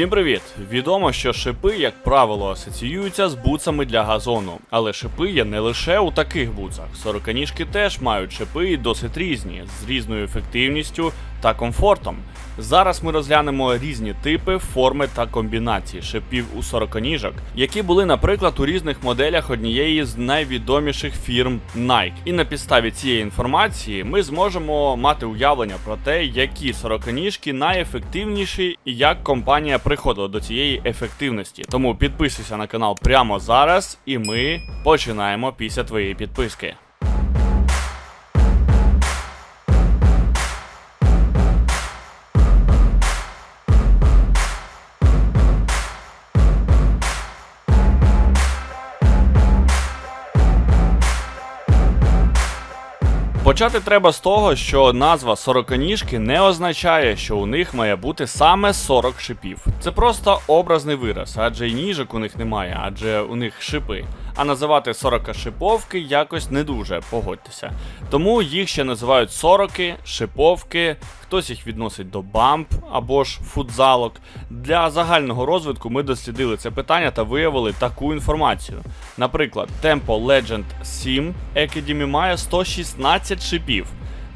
Всім привіт! Відомо, що шипи, як правило, асоціюються з буцами для газону, але шипи є не лише у таких буцах. Сороканіжки теж мають шипи і досить різні, з різною ефективністю та комфортом. Зараз ми розглянемо різні типи, форми та комбінації шипів у сороканіжок, які були, наприклад, у різних моделях однієї з найвідоміших фірм Nike. І на підставі цієї інформації ми зможемо мати уявлення про те, які сороканіжки найефективніші і як компанія приходила до цієї ефективності. Тому підписуйся на канал прямо зараз, і ми починаємо після твоєї підписки. Почати треба з того, що назва сороканіжки не означає, що у них має бути саме 40 шипів. Це просто образний вираз, адже й ніжок у них немає, адже у них шипи. А називати 40 шиповки якось не дуже, погодьтеся. Тому їх ще називають сороки, шиповки, хтось їх відносить до бамп або ж футзалок. Для загального розвитку ми дослідили це питання та виявили таку інформацію. Наприклад, Tempo Legend 7 Academy має 116 шипів.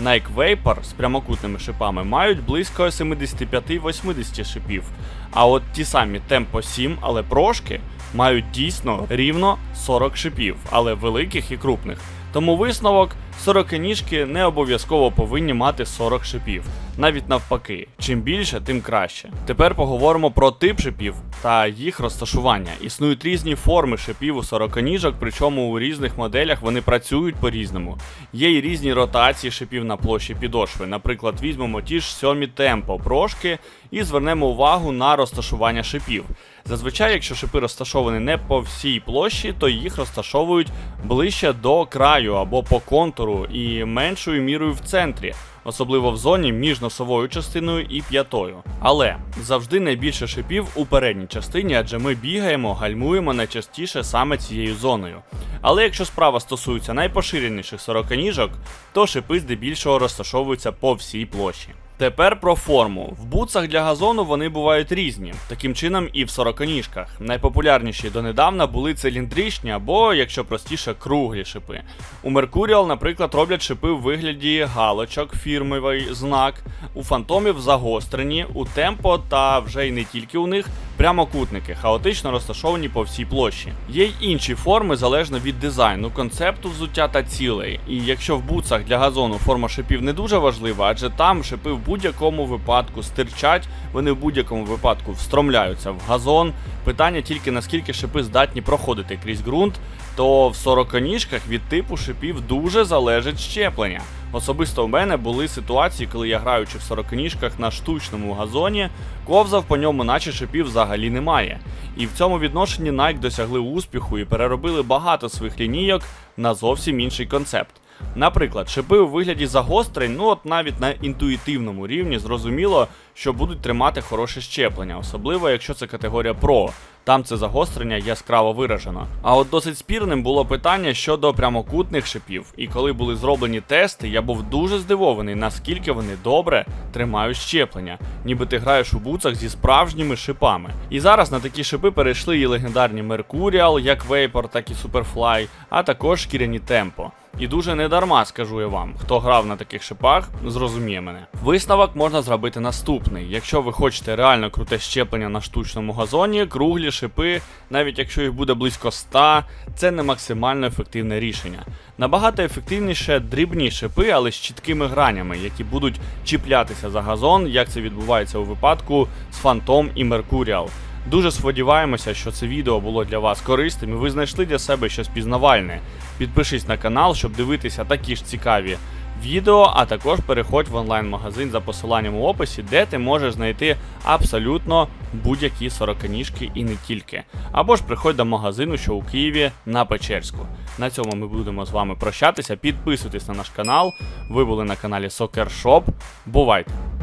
Nike Vapor з прямокутними шипами мають близько 75-80 шипів. А от ті самі Tempo 7, але прошки, мають дійсно рівно 40 шипів, але великих і крупних. Тому висновок сороканіжки не обов'язково повинні мати 40 шипів. Навіть навпаки, чим більше, тим краще. Тепер поговоримо про тип шипів та їх розташування. Існують різні форми шипів у сороканіжок, причому у різних моделях вони працюють по-різному. Є й різні ротації шипів на площі підошви. Наприклад, візьмемо ті ж сьомі темпо прошки і звернемо увагу на розташування шипів. Зазвичай, якщо шипи розташовані не по всій площі, то їх розташовують ближче до краю або по контуру і меншою мірою в центрі, особливо в зоні між носовою частиною і п'ятою. Але завжди найбільше шипів у передній частині, адже ми бігаємо, гальмуємо найчастіше саме цією зоною. Але якщо справа стосується найпоширеніших сороканіжок, то шипи здебільшого розташовуються по всій площі. Тепер про форму. В буцах для газону вони бувають різні, таким чином і в сороконіжках. Найпопулярніші донедавна були циліндричні або, якщо простіше, круглі шипи. У Mercurial, наприклад, роблять шипи в вигляді галочок, фірмовий знак, у фантомів загострені, у темпо та вже й не тільки у них прямокутники, хаотично розташовані по всій площі. Є й інші форми залежно від дизайну, концепту взуття та цілей. І якщо в буцах для газону форма шипів не дуже важлива, адже там шипи в будь-якому випадку стирчать, вони в будь-якому випадку встромляються в газон. Питання тільки наскільки шипи здатні проходити крізь ґрунт, то в сороконіжках від типу шипів дуже залежить щеплення. Особисто в мене були ситуації, коли я граючи в сороконіжках на штучному газоні, ковзав по ньому, наче шипів взагалі немає. І в цьому відношенні Nike досягли успіху і переробили багато своїх лінійок на зовсім інший концепт. Наприклад, шипи у вигляді загострень, ну от навіть на інтуїтивному рівні зрозуміло, що будуть тримати хороше щеплення, особливо якщо це категорія Pro. Там це загострення яскраво виражено. А от досить спірним було питання щодо прямокутних шипів. І коли були зроблені тести, я був дуже здивований, наскільки вони добре тримають щеплення, ніби ти граєш у буцах зі справжніми шипами. І зараз на такі шипи перейшли і легендарні Mercurial, як Vapor, так і Superfly, а також шкіряні Tempo. І дуже недарма скажу я вам, хто грав на таких шипах, зрозуміє мене. Висновок можна зробити наступний: якщо ви хочете реально круте щеплення на штучному газоні, круглі шипи, навіть якщо їх буде близько 100, це не максимально ефективне рішення. Набагато ефективніше дрібні шипи, але з чіткими гранями, які будуть чіплятися за газон, як це відбувається у випадку з Phantom і Mercurial. Дуже сподіваємося, що це відео було для вас корисним і ви знайшли для себе щось пізнавальне. Підпишись на канал, щоб дивитися такі ж цікаві відео, а також переходь в онлайн-магазин за посиланням у описі, де ти можеш знайти абсолютно будь-які сороканіжки і не тільки. Або ж приходь до магазину, що у Києві на Печерську. На цьому ми будемо з вами прощатися. Підписуйтесь на наш канал. Ви були на каналі Soccer Shop. Бувайте!